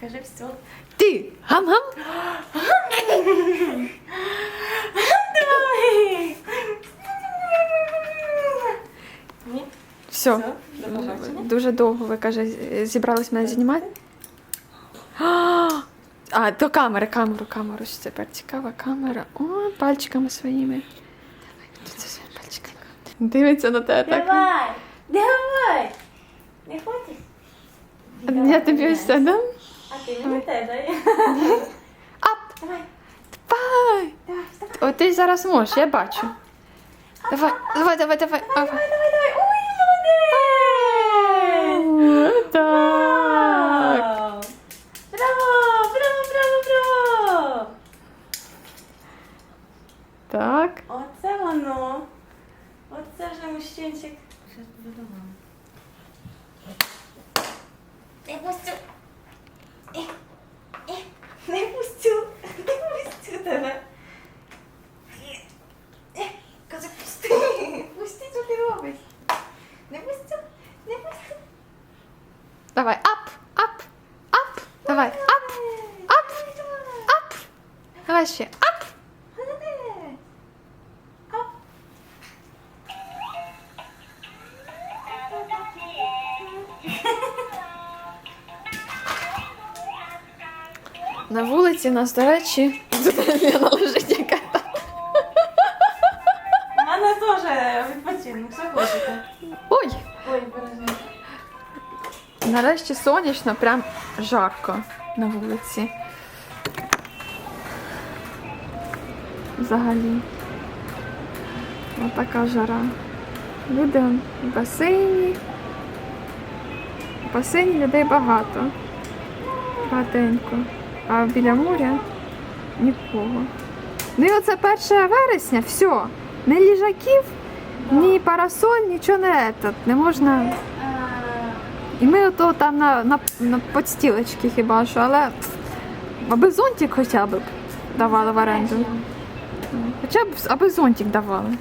Кажи все. Ти! Гам-гам! Давай! Все. Дуже довго ви каже, зібрались мене знімати. А, до камери, камеру, камеру. Що тепер цікава камера. О, пальчиками своїми. Давай, пальчиками? Дивиться на тебе так. Давай! Давай! Не хочеш? Я тобі ось це дам. А ти мені те дай. Ап! Давай, Давай! давай, вставай. О, ти зараз можеш, я бачу. Давай, давай, давай, давай. Давай, давай, давай. Ой, молодець! Так. Давай, ап, ап, ап. Давай, ап, ап, ап. Давай ще. Ап. Молодець. Ап. На вулиці нас, до речі, тут Лена лежить яка. У мене теж відпочинок. Що хочете? Ой! Ой, бережи. Нарешті сонячно, прям жарко на вулиці. Взагалі. Ось така жара. Люди в басейні. В басейні людей багато. Багатенько. А біля моря нікого. Ну і оце 1 вересня, все. Ні ліжаків, ні парасоль, нічого не. Не можна. І ми ото там на, на, на подстілочки хіба що, але аби зонтик хоча б давали в оренду. Хоча б аби зонтик давали.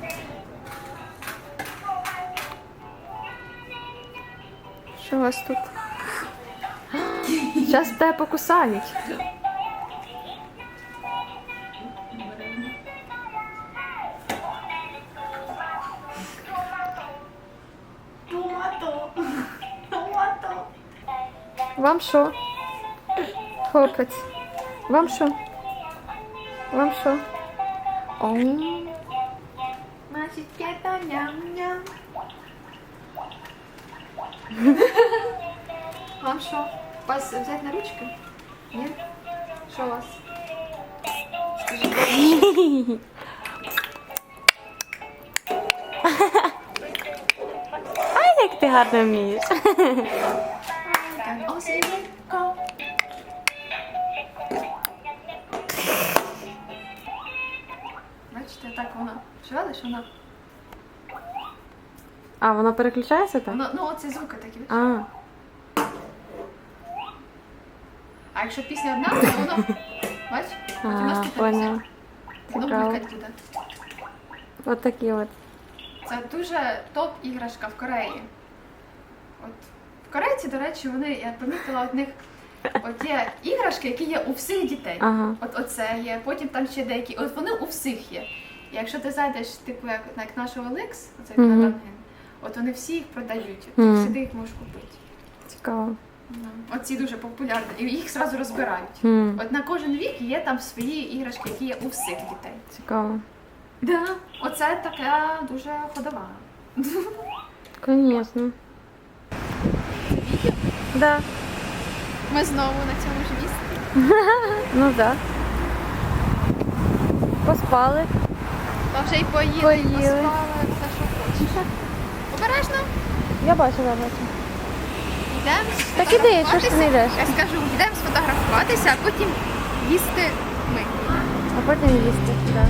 Що у вас тут? Зараз тебе покусають. Вам що? Хлопець. Вам що? Вам що? О. Значить, ням-ням. Вам що? Вас взяти на ручки? Ні? Що у вас? Ай, як ти гарно вмієш. Бачите, так вона. Чували, що вона? А, воно переключається так? Воно, ну оці звуки такі. бачите? А, А якщо пісня одна, то воно. Бач? Потім а наступна поняла. пісня. Воно Цікаво. булькать буде. От такі от. Це дуже топ іграшка в Кореї. От в Корейці, до речі, вони, я помітила от них от є іграшки, які є у всіх дітей. Ага. От оце є, потім там ще деякі. От вони у всіх є. І якщо ти зайдеш, типу, як, як наш OLX, оце Мгм. на Дангин, от вони всі їх продають. Ти Мгм. сюди їх можеш купити. Цікаво. Ну, Оці дуже популярні. І їх зразу розбирають. Хм, От на кожен вік є там свої іграшки, які є у всіх дітей. цікаво. Да. Оце така дуже ходова. Звісно. Да. Ми знову на цьому ж місці. Ну да. Поспали. Та вже й поїли, Поїли. поспали, все, що хочеш. Обережно. Я бачила, бачила. Йдемо Так іди, що ж ти не йдеш? Я скажу, йдемо сфотографуватися, а потім їсти ми. А потім їсти. Да.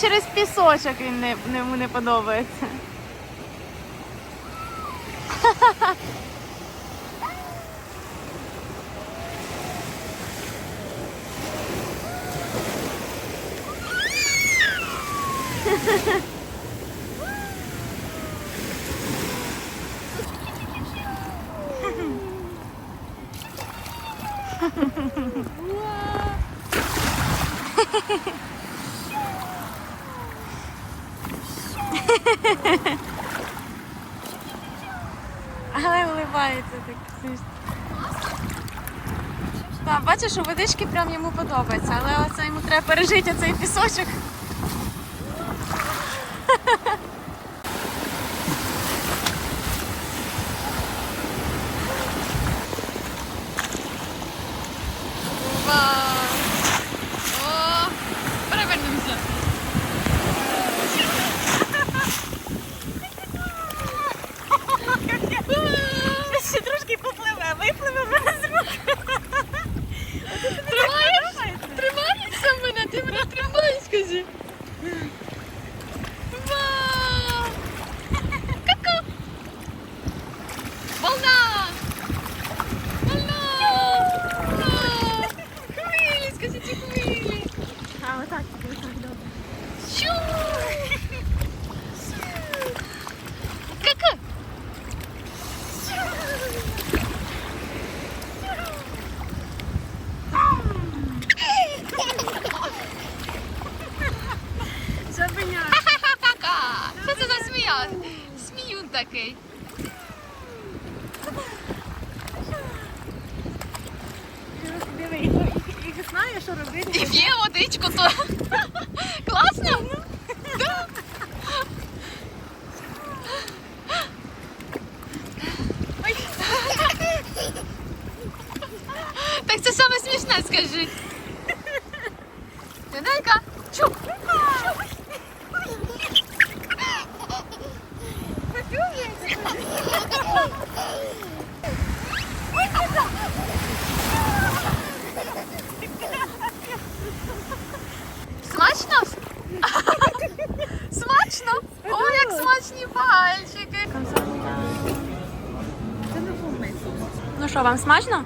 Через пісочок він не, не, не подобається. Але вливається так. смішно. Бачиш, у водички прям йому подобається, але оце йому треба пережити цей пісочок. Скажи. Тенелька, чуп. Смачно? Смачно? О, як смачні пальчики. Ну що, вам смачно?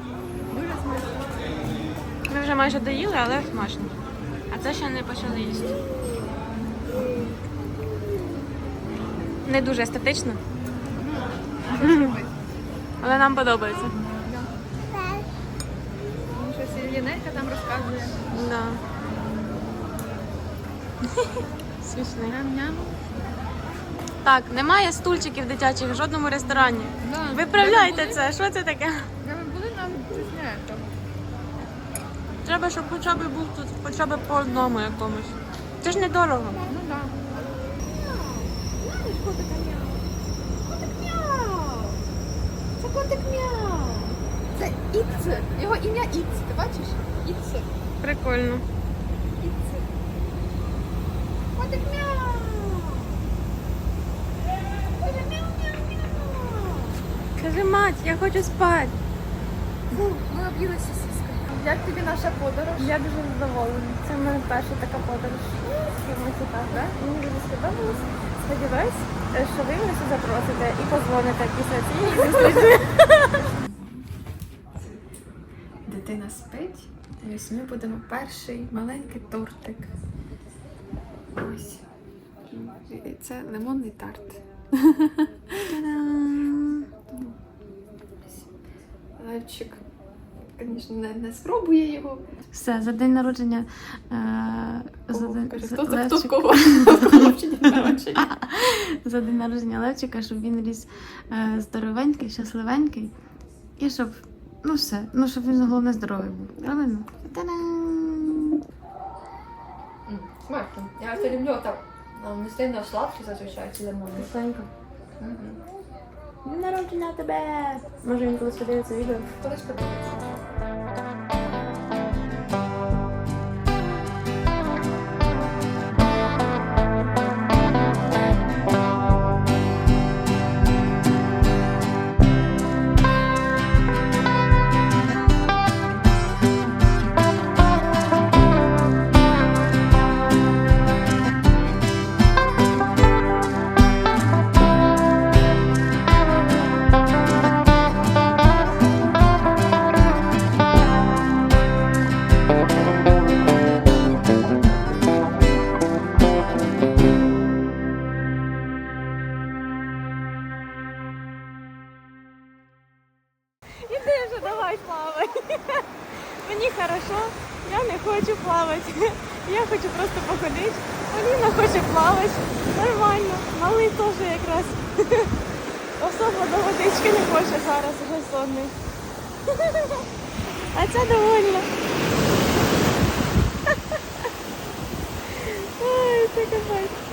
Дуже смачно. Ми вже майже доїли, але смачно. А це ще не почали їсти. Не дуже естетично. Але нам подобається. Щось Єнелька там розказує. Да. Смішний. Ням-ням. Так, немає стульчиків дитячих в жодному ресторані. Да. Виправляйте це, що це таке? Де ми були, нам щось не то. Треба, щоб хоча б був тут хоча б по одному якомусь. Це ж недорого. Ну так. Це котик мяу. Це Ітце. Його ім'я Ітце, ти бачиш? Ітце. Прикольно. Ітце. Котик мяу. Боже, мяу-мяу-мяу. Кажи, мать, я хочу спати. Фу, ми об'їлися. Як тобі наша подорож? Я дуже задоволена. Це в мене перша така подорож. так? Мені дуже сподобалось. Сподіваюсь, що ви мене запросите і позвоните після цієї зустрічі. Дитина спить. Ось ми будемо перший маленький тортик. Ось. Це лимонний тарт. Левчик, звісно, не, не спробує його. Все, за день народження. Е, за, день, Каже, за- хто це хто в кого? Народження? за день народження Левчика, щоб він ріс е, здоровенький, щасливенький. І щоб, ну все, ну щоб він головне здоровий був. Правильно? Та-дам! Смачно. Я це люблю так. Не сильно сладкі зазвичай ці лимони. Мгм. Народження тебе! Може він колись подивиться відео? Колись подивиться. делать. Я хочу просто походити. Аліна хоче плавати. Нормально. Малий теж якраз. Особо до водички не хоче зараз, вже сонний. А ця довольна. Ой, це капець.